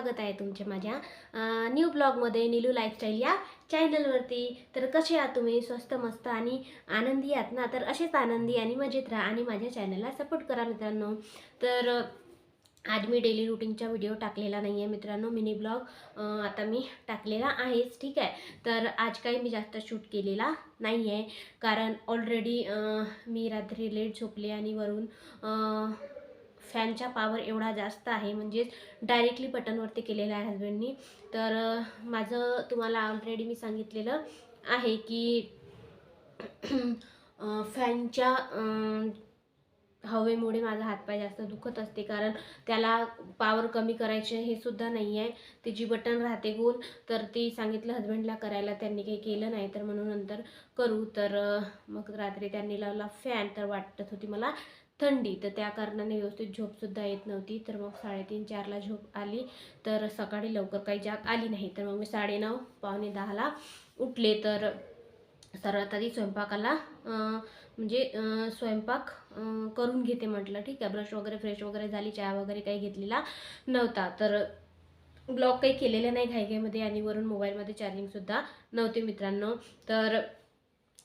स्वागत आहे तुमचे माझ्या न्यू ब्लॉगमध्ये निलू लाईफस्टाईल या चॅनलवरती तर कसे आहात तुम्ही? स्वस्त मस्त आणि आनंदी आहात ना? तर असेच आनंदी आणि मजेत राहा आणि माझ्या चॅनलला सपोर्ट करा मित्रांनो. तर आज मी डेली रुटीनचा व्हिडिओ टाकलेला नाही आहे मित्रांनो मिनी ब्लॉग आता मी टाकलेला आहेच ठीक आहे? तर आज काही मी जास्त शूट केलेला नाही आहे कारण ऑलरेडी मी रात्री लेट झोपले आणि वरून फॅनचा पॉवर एवढा जास्त आहे म्हणजेच डायरेक्टली बटनवरती केलेलं आहे हजबंडनी तर माझं तुम्हाला ऑलरेडी मी सांगितलेलं आहे की फॅनच्या हवेमुळे माझा हातपाय जास्त दुखत असते. कारण त्याला पावर कमी करायचे हे सुद्धा नाही आहे. ते जी बटन राहते गोल तर ती सांगितलं हजबंडला करायला त्यांनी काही केलं नाही तर म्हणून नंतर करू. तर मग रात्री त्यांनी लावला फॅन तर वाटत होती मला थंडी. तर त्या कारणाने व्यवस्थित झोपसुद्धा येत नव्हती. तर मग साडेतीन चारला झोप आली. तर सकाळी लवकर काही जाग आली नाही. तर मग मी साडेनऊ पावणे दहाला उठले. तर सर्वात आधी स्वयंपाकाला म्हणजे स्वयंपाक करून घेते म्हटलं. ठीक आहे. ब्रश वगैरे फ्रेश वगैरे झाली. चहा वगैरे काही घेतलेला नव्हता. तर ब्लॉग काही केलेलं नाही घाईघाईमध्ये आणि वरून मोबाईलमध्ये चार्जिंगसुद्धा नव्हते मित्रांनो. तर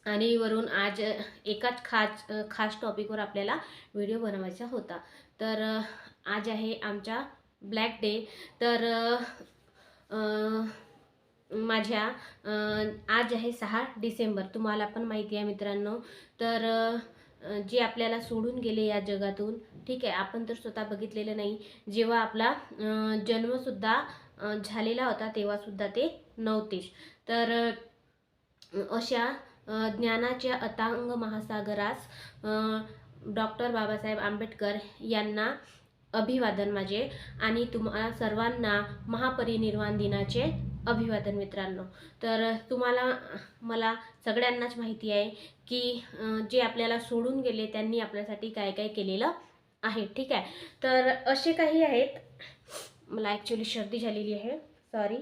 आणि वरून आज एकाच खास खास टॉपिकवर आपल्याला व्हिडिओ बनवायचा होता. तर आज आहे आमचा ब्लॅक डे तर माझ्या आज आहे सहा डिसेंबर. तुम्हाला पण माहिती आहे मित्रांनो. तर जे आपल्याला सोडून गेले या जगातून ठीक आहे आपण तर स्वतः बघितलेलं नाही. जेव्हा आपला जन्मसुद्धा झालेला होता तेव्हासुद्धा ते नव्हतेच. तर अशा ज्ञानाच्या अतांग महासागरास डॉक्टर बाबासाहेब आंबेडकर यांना अभिवादन माझे आणि तुम्हाला सर्वांना महापरिनिर्वाण दिनाचे अभिवादन मित्रांनो. तर तुम्हाला मला सगळ्यांनाच माहिती आहे की जे आपल्याला सोडून गेले त्यांनी आपल्यासाठी काय काय केलेलं आहे ठीक आहे? तर असे काही आहेत. मला ॲक्च्युली सर्दी झालेली आहे. सॉरी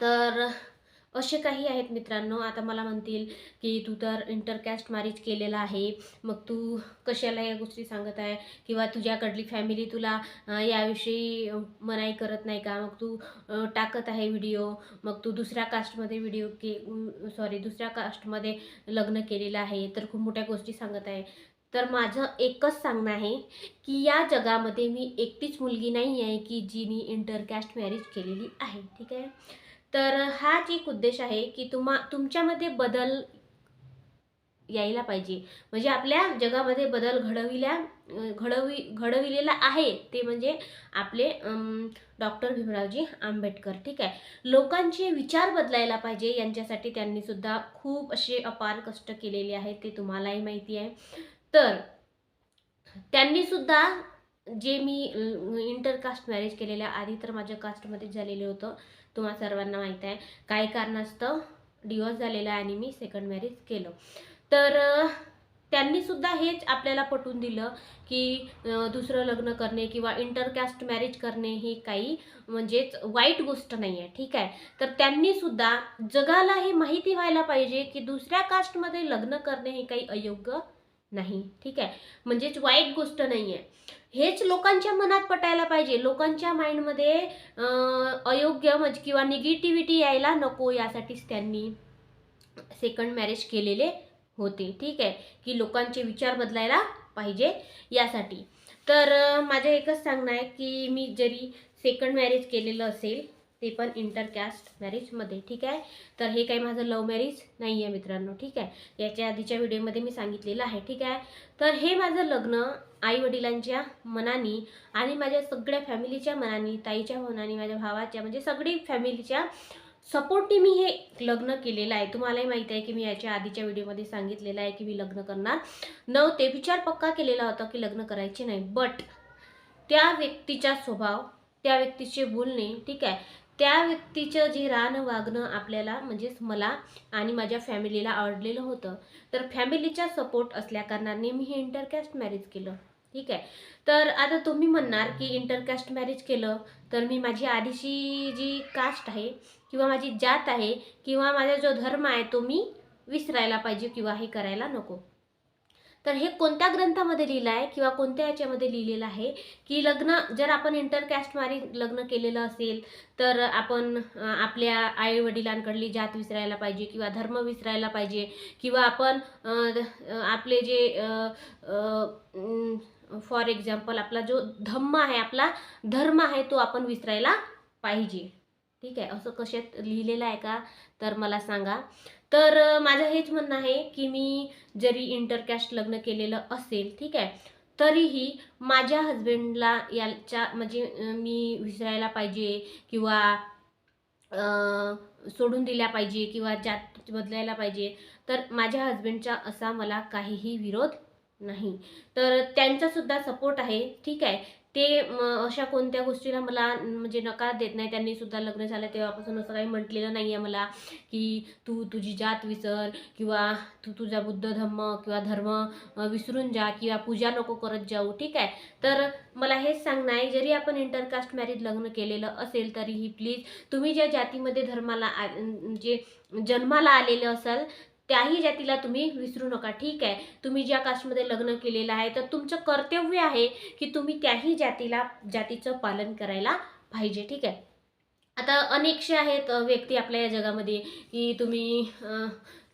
तर असे काही आहेत मित्रांनो. आता मला म्हणतील की तू तर इंटरकॅस्ट मॅरेज केलेला आहे. मग तू कशाला या गोष्टी सांगत आहे? किंवा तुझ्याकडली फॅमिली तुला याविषयी मनाई करत नाही का? मग तू टाकत आहे व्हिडिओ. मग तू दुसऱ्या कास्टमध्ये व्हिडिओ के सॉरी दुसऱ्या कास्टमध्ये लग्न केलेलं आहे. तर खूप मोठ्या गोष्टी सांगत आहे. तर माझं एकच सांगणं आहे की या जगामध्ये मी एकटीच मुलगी नाही आहे की जिनी इंटरकॅस्ट मॅरेज केलेली आहे. ठीक आहे? तर हाच एक उद्देश आहे की तुम्हा तुमच्यामध्ये बदल यायला पाहिजे. म्हणजे आपल्या जगामध्ये बदल घडविल्या घडवी घडविलेला आहे ते म्हणजे आपले डॉक्टर भीमरावजी आंबेडकर. ठीक आहे? लोकांचे विचार बदलायला पाहिजे यांच्यासाठी त्यांनी सुद्धा खूप असे अपार कष्ट केलेले आहेत ते तुम्हालाही माहिती आहे. तर त्यांनी सुद्धा जे मी इंटरकास्ट मॅरेज केलेल्या आधी तर माझ्या कास्टमध्येच झालेलं होतं. तुम्हा सर्वांना माहीत आहे. काही कारणास्तव डिवोर्स झालेला आहे आणि मी सेकंड मॅरेज केलं. तर त्यांनी सुद्धा हेच आपल्याला पटवून दिलं की दुसरं लग्न करणे किंवा इंटरकास्ट मॅरेज करणे ही काही म्हणजेच वाईट गोष्ट नाही आहे ठीक आहे? तर त्यांनी सुद्धा जगाला हे माहिती व्हायला पाहिजे की दुसऱ्या कास्टमध्ये लग्न करणे हे काही अयोग्य नाही ठीक आहे? म्हणजेच वाईट गोष्ट नाही आहे. हेच लोकांच्या मनात पटायला पाहिजे. लोकांच्या माइंडमध्ये अयोग्य म्हणजे किंवा निगेटिव्हिटी यायला नको यासाठीच त्यांनी सेकंड मॅरेज केलेले होते. ठीक आहे? की लोकांचे विचार बदलायला पाहिजे यासाठी. तर माझं एकच सांगणं आहे की मी जरी सेकंड मॅरेज केलेलं असेल ते पण इंटरकॅस्ट मॅरेजमध्ये ठीक आहे? तर हे काही माझं लव्ह मॅरेज नाही आहे मित्रांनो. ठीक आहे? याच्या आधीच्या व्हिडिओमध्ये मी सांगितलेलं आहे. ठीक आहे? तर हे माझं लग्न आई वडिलांच्या मनानी आणि माझ्या सगळ्या फॅमिलीच्या मनानी ताईच्या मनानी माझ्या भावाच्या म्हणजे सगळी फॅमिलीच्या सपोर्टने मी हे लग्न केलेलं आहे. तुम्हालाही माहीत आहे की मी याच्या आधीच्या व्हिडिओमध्ये सांगितलेलं आहे की मी लग्न करणार नव्हते. विचार पक्का केलेला होता की लग्न करायचे नाही. बट त्या व्यक्तीचा स्वभाव त्या व्यक्तीचे बोलणे ठीक आहे त्या व्यक्तीचं जे राहणं वागणं आपल्याला म्हणजेच मला आणि माझ्या फॅमिलीला आवडलेलं होतं. तर फॅमिलीचा सपोर्ट असल्या कारणाने मी हे इंटरकॅस्ट मॅरेज केलं. ठीक आहे. तर आता तुम्ही म्हणणार की इंटरकास्ट मॅरेज केलं तर मी माझी आधीची जी कास्ट आहे किंवा माझी जात आहे किंवा माझा जो धर्म आहे तो मी विसरायला पाहिजे किंवा हे करायला नको. तर हे कोणत्या ग्रंथामध्ये लिहिलं आहे किंवा कोणत्या याच्यामध्ये लिहिलेलं आहे की लग्न जर आपण इंटरकॅस्ट मारी लग्न केलेलं असेल तर आपण आपल्या आई वडिलांकडली जात विसरायला पाहिजे किंवा धर्म विसरायला पाहिजे किंवा आपण आपले जे फॉर एक्झाम्पल आपला जो धम्म आहे आपला धर्म आहे तो आपण विसरायला पाहिजे. ठीक आहे? असं कशात लिहिलेलं आहे का? तर मला सांगा. तर माझं हेच म्हणणं आहे की मी जरी इंटरकॅस्ट लग्न केलेलं असेल ठीक आहे तरीही माझ्या हजबंडला याच्या म्हणजे मी विसरायला पाहिजे किंवा सोडून दिल्या पाहिजे किंवा जात बदलायला पाहिजे तर माझ्या हजबंडचा असा मला काहीही विरोध नाही. तर त्यांचासुद्धा सपोर्ट आहे. ठीक आहे. ते अशा कोणत्या गोष्टीला मला म्हणजे नकार देत नाही. त्यांनी सुद्धा लग्न झालं तेव्हापासून असं काही म्हटलेलं नाही आहे मला की तू तुझी जात विसर किंवा तू तुझा बुद्ध धम्म किंवा धर्म विसरून जा किंवा पूजा नको करत जाऊ. ठीक आहे. तर मला हेच सांगणं आहे. जरी आपण इंटरकास्ट मॅरेज लग्न केलेलं असेल तरीही प्लीज तुम्ही ज्या जातीमध्ये धर्माला जे म्हणजे जन्माला आलेले असाल त्याही जातीला तुम्ही विसरू नका. ठीक आहे? तुम्ही ज्या कास्टमध्ये लग्न केलेलं आहे तर तुमचं कर्तव्य आहे की तुम्ही त्याही जातीला जातीचं पालन करायला पाहिजे. ठीक आहे? आता अनेकशे आहेत व्यक्ती आपल्या या जगामध्ये की तुम्ही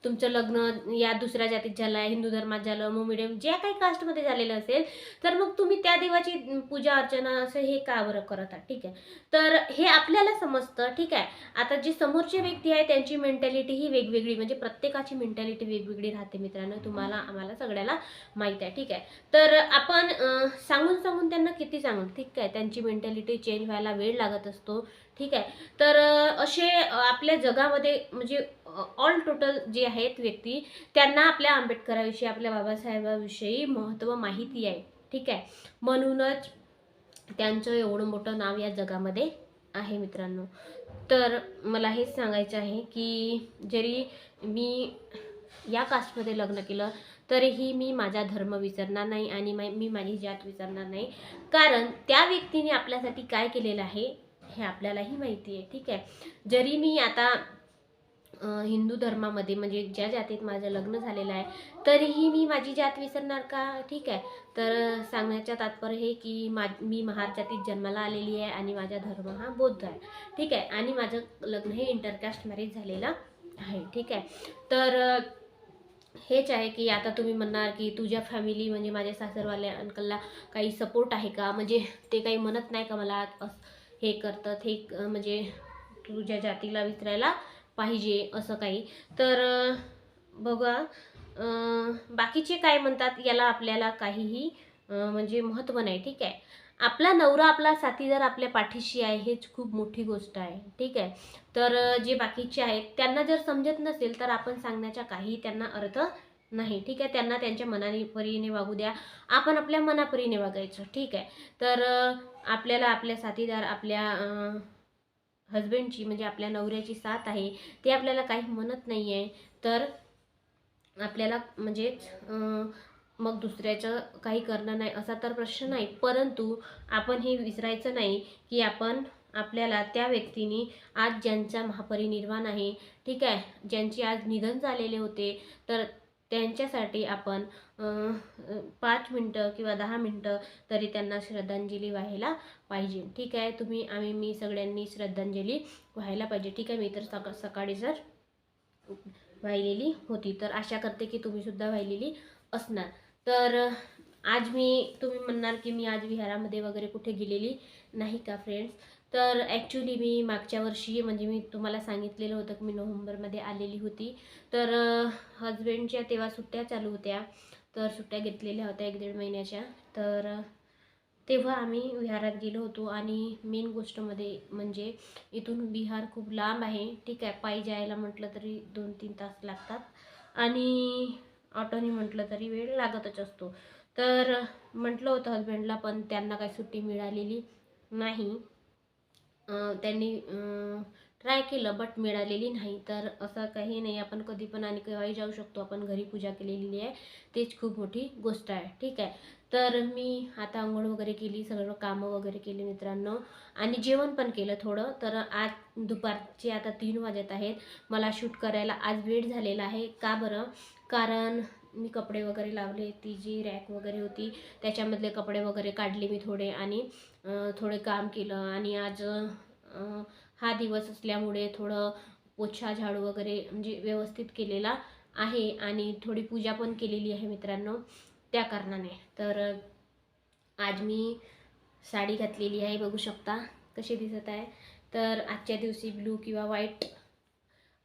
तुमचं लग्न या दुसऱ्या जातीत झालं हिंदू धर्मात झालं मग मिडियम ज्या काही कास्टमध्ये झालेलं असेल तर मग तुम्ही त्या देवाची पूजा अर्चना असं हे का बरं करत? आहात ठीक आहे. तर हे आपल्याला समजतं ठीक आहे. आता जी समोरची व्यक्ती आहे त्यांची मेंटॅलिटी ही वेगवेगळी म्हणजे प्रत्येकाची मेंटॅलिटी वेगवेगळी राहते मित्रांनो तुम्हाला आम्हाला सगळ्याला माहीत आहे ठीक आहे. तर आपण सांगून सांगून त्यांना किती सांगून ठीक आहे त्यांची मेंटॅलिटी चेंज व्हायला वेळ लागत असतो. ठीक आहे? तर असे आपल्या जगामध्ये म्हणजे ऑल टोटल जे आहेत व्यक्ती त्यांना आपल्या आंबेडकराविषयी आपल्या बाबासाहेबाविषयी महत्त्व माहिती आहे. ठीक आहे? म्हणूनच त्यांचं एवढं मोठं नाव या जगामध्ये आहे मित्रांनो. तर मला हेच सांगायचं आहे की जरी मी या कास्टमध्ये लग्न केलं तरीही मी माझा धर्म विसरणार नाही आणि मा- मी माझी जात विसरणार नाही. कारण त्या व्यक्तीने आपल्यासाठी काय केलेलं आहे? हे आपल्यालाही माहिती आहे. ठीक आहे. जरी मी आता हिंदू धर्मामध्ये म्हणजे ज्या जातीत माझं लग्न झालेलं आहे तरीही मी माझी जात विसरणार का? ठीक आहे. तर सांगण्याचा तात्पर्य हे की मा मी महार जातीत जन्माला आलेली आहे आणि माझा धर्म हा बौद्ध आहे. ठीक आहे. आणि माझं लग्न हे इंटरकास्ट मॅरेज झालेलं आहे. ठीक आहे. तर हेच आहे की आता तुम्ही म्हणणार की तुझ्या फॅमिली म्हणजे माझ्या सासरवाल्या अंकलला काही सपोर्ट आहे का? म्हणजे ते काही म्हणत नाही का मला? असं हे करतात हे क- म्हणजे तुझ्या जातीला विसरायला पाहिजे असं काही. तर बघा बाकीचे काय म्हणतात याला आपल्याला काहीही म्हणजे महत्त्व नाही ठीक आहे? आपला नवरा आपला साथीदार आपल्या पाठीशी आहे हेच खूप मोठी गोष्ट आहे ठीक आहे? तर जे बाकीचे आहेत त्यांना जर समजत नसेल तर आपण सांगण्याचा काही त्यांना अर्थ नाही. ठीक आहे त्यांना त्यांच्या मनाने परीने वागू द्या. आपण आपल्या मनापरीने वागायचं ठीक आहे. तर आपल्याला आपल्या साथीदार आपल्या हजबंडची म्हणजे आपल्या नवऱ्याची साथ आहे. ते आपल्याला काही म्हणत नाही आहे तर आपल्याला म्हणजे मग दुसऱ्याचं काही करणं नाही असा तर प्रश्न नाही. परंतु आपण हे विसरायचं नाही की आपण आपल्याला त्या व्यक्तीने आज ज्यांचा महापरिनिर्वाण आहे ठीक आहे ज्यांचे आज निधन झालेले होते तर त्यांच्यासाठी आपण पाच मिनटं किंवा दहा मिनटं तरी त्यांना श्रद्धांजली व्हायला पाहिजे. ठीक आहे? तुम्ही आम्ही मी सगळ्यांनी श्रद्धांजली व्हायला पाहिजे. ठीक आहे? मी तर सका सकाळी जर वाहिलेली होती तर आशा करते की तुम्हीसुद्धा वाहिलेली असणार. तर आज मी तुम्ही म्हणणार की मी आज विहारामध्ये वगैरे कुठे गेलेली नाही का फ्रेंड्स तर ॲक्च्युली मी मागच्या वर्षी म्हणजे मी तुम्हाला सांगितलेलं होतं की मी नोव्हेंबरमध्ये आलेली होती. तर हजबंडच्या तेव्हा सुट्ट्या चालू होत्या. तर सुट्ट्या घेतलेल्या होत्या एक दीड महिन्याच्या. तर तेव्हा आम्ही विहारात गेलो होतो आणि मेन गोष्टमध्ये म्हणजे इथून विहार खूप लांब आहे. ठीक आहे पायी जायला म्हटलं तरी दोन तीन तास लागतात. आणि ऑटोनी म्हटलं तरी वेळ लागतच असतो. तर म्हटलं होतं हजबंडला पण त्यांना काही सुट्टी मिळालेली नाही. त्यांनी ट्राय केलं बट मिळालेली नाही. तर असं काही नाही. आपण कधी पण आणि केव्हाही जाऊ शकतो. आपण घरी पूजा केलेली आहे. तेच खूप मोठी गोष्ट आहे. ठीक आहे? तर मी आता आंघोळ वगैरे केली सगळं कामं वगैरे केली मित्रांनो. आणि जेवण पण केलं थोडं. तर आज दुपारचे आता तीन वाजत आहेत. मला शूट करायला आज वेळ झालेला आहे. का बरं? कारण मी कपडे वगैरे लावले ती जी रॅक वगैरे होती त्याच्यामधले कपडे वगैरे काढले मी थोडे आणि थोडे काम केलं आणि आज हा दिवस असल्यामुळे थोडं पोछा झाडू वगैरे म्हणजे व्यवस्थित केलेला आहे आणि थोडी पूजा पण केलेली आहे मित्रांनो त्या कारणाने. तर आज मी साडी घातलेली आहे बघू शकता कशी दिसत आहे. तर आजच्या दिवशी ब्लू किंवा व्हाईट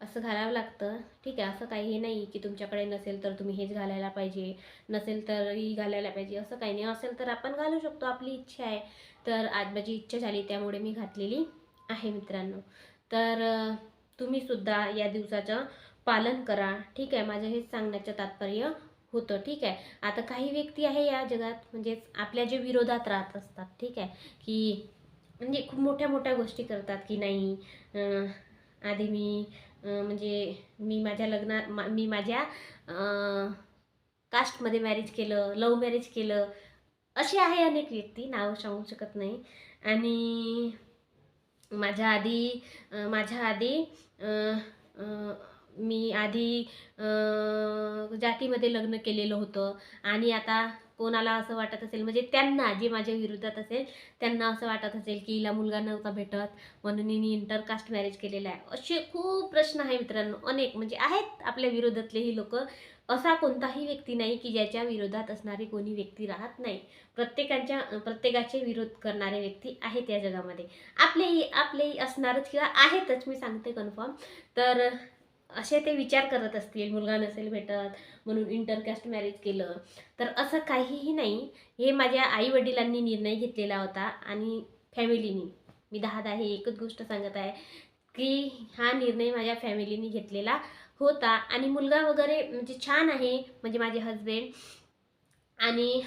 असं घालावं लागतं. ठीक आहे असं काही हे नाही की तुमच्याकडे नसेल तर तुम्ही हेच घालायला पाहिजे नसेल तरी घालायला पाहिजे असं काही नाही. असेल तर आपण घालू शकतो आपली इच्छा आहे. तर आज माझी इच्छा झाली त्यामुळे मी घातलेली आहे मित्रांनो. तर तुम्ही तुम्हीसुद्धा या दिवसाचं पालन करा. ठीक आहे माझं हेच सांगण्याचं तात्पर्य होतं. ठीक आहे आता काही व्यक्ती आहे या जगात म्हणजेच आपल्या जे विरोधात राहत असतात. ठीक आहे की म्हणजे खूप मोठ्या मोठ्या गोष्टी करतात की नाही आधी मी म्हणजे मी माझ्या लग्ना मा- मी माझ्या कास्टमध्ये मॅरेज केलं लव्ह मॅरेज केलं असे आहे अनेक व्यक्ती नाव सांगू शकत नाही. आणि माझ्या आधी माझ्या आधी मी आधी जातीमध्ये लग्न केलेलं होतं. आणि आता कोणाला असं वाटत असेल म्हणजे त्यांना जे माझ्या विरोधात असेल त्यांना असं वाटत असेल की हिला मुलगा नव्हता भेटत म्हणून हिने इंटरकास्ट मॅरेज केलेला आहे. असे खूप प्रश्न आहे मित्रांनो अनेक म्हणजे आहेत आपल्या विरोधातलेही लोक. असा कोणताही व्यक्ती नाही की ज्याच्या विरोधात असणारी कोणी व्यक्ती राहत नाही. प्रत्येकाच्या प्रत्येकाचे विरोध करणारे व्यक्ती आहेत या जगामध्ये. आपलेही आपलेही असणारच किंवा आहेतच मी सांगते कन्फर्म तर असे ते विचार करत असतील मुलगा नसेल भेटत म्हणून इंटरकास्ट मॅरेज केलं. तर असं काहीही नाही. हे माझ्या आई वडिलांनी निर्णय घेतलेला होता आणि फॅमिलीनी मी दहा दहा हे एकच गोष्ट सांगत आहे की हा निर्णय माझ्या फॅमिलीनी घेतलेला होता आणि मुलगा वगैरे म्हणजे छान आहे म्हणजे माझे हजबंड आणि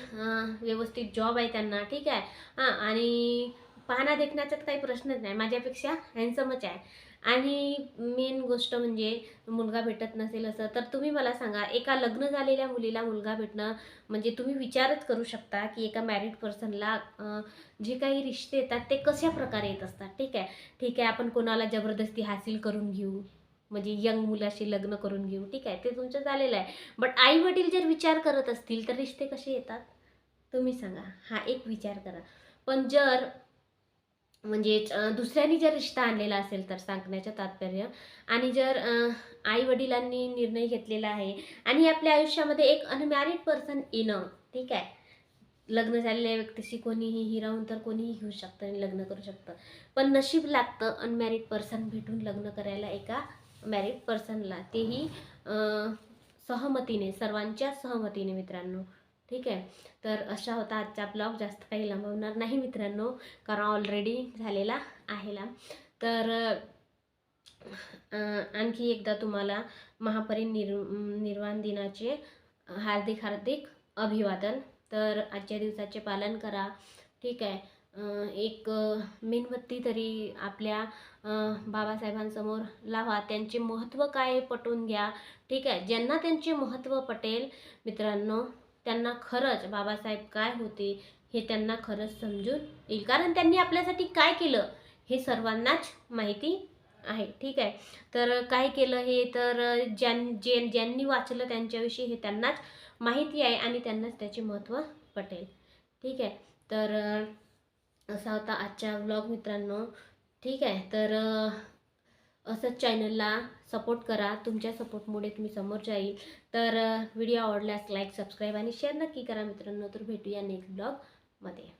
व्यवस्थित जॉब आहे त्यांना ठीक आहे. हां आणि पाहणा देखण्याचाच काही प्रश्नच नाही. माझ्यापेक्षा हँडसमच आहे. आणि मेन गोष्ट म्हणजे मुलगा भेटत नसेल असं तर तुम्ही मला सांगा एका लग्न झालेल्या मुलीला मुलगा भेटणं म्हणजे तुम्ही विचारच करू शकता की एका मॅरिड पर्सनला जे काही रिश्ते येतात ते कशा प्रकारे येत असतात. ठीक आहे? ठीक आहे आपण कोणाला जबरदस्ती हासिल करून घेऊ? म्हणजे यंग मुलाशी लग्न करून घेऊ. ठीक आहे ते तुमचं झालेलं आहे. बट आई वडील जर विचार करत असतील तर रिश्ते कसे येतात? तुम्ही सांगा. हा एक विचार करा. पण जर म्हणजेच दुसऱ्यांनी जर रिश्ता आणलेला असेल तर सांगण्याचं तात्पर्य. आणि जर आई वडिलांनी निर्णय घेतलेला आहे आणि आपल्या आयुष्यामध्ये एक अनमॅरिड पर्सन येणं ठीक आहे? लग्न झालेल्या व्यक्तीशी कोणीही हिरावून तर कोणीही घेऊ शकतं आणि लग्न करू शकतं. पण नशीब लागतं अनमॅरिड पर्सन भेटून लग्न करायला एका मॅरिड पर्सनला तेही सहमतीने सर्वांच्या सहमतीने मित्रांनो. ठीक आहे? तर अशा होता आजचा ब्लॉग. जास्त काही लांबवणार नाही मित्रांनो कारण ऑलरेडी झालेला आहे ला तर आणखी एकदा तुम्हाला महापरिनिर् निर्वाण दिनाचे हार्दिक हार्दिक अभिवादन. तर आजच्या दिवसाचे पालन करा. ठीक आहे? एक मेणबत्ती तरी आपल्या बाबासाहेबांसमोर लावा. त्यांचे महत्त्व काय पटवून घ्या. ठीक आहे? ज्यांना त्यांचे महत्त्व पटेल मित्रांनो त्यांना खरंच बाबासाहेब काय होते हे त्यांना खरंच समजून येईल. कारण त्यांनी आपल्यासाठी काय केलं हे सर्वांनाच माहिती आहे. ठीक आहे? तर काय केलं हे? तर ज्यां जे ज्यांनी वाचलं त्यांच्याविषयी हे त्यांनाच माहिती आहे आणि त्यांनाच त्याचे महत्त्व पटेल. ठीक आहे? तर असा होता आजच्या व्लॉग मित्रांनो. ठीक आहे? तर असंच चॅनलला सपोर्ट करा. तुमच्या सपोर्टमुळे तुम्ही समोर जाईल. तर व्हिडिओ आवडल्यास लाईक सबस्क्राईब आणि शेअर नक्की करा मित्रांनो. तर भेटूया नेक्स्ट ब्लॉगमध्ये.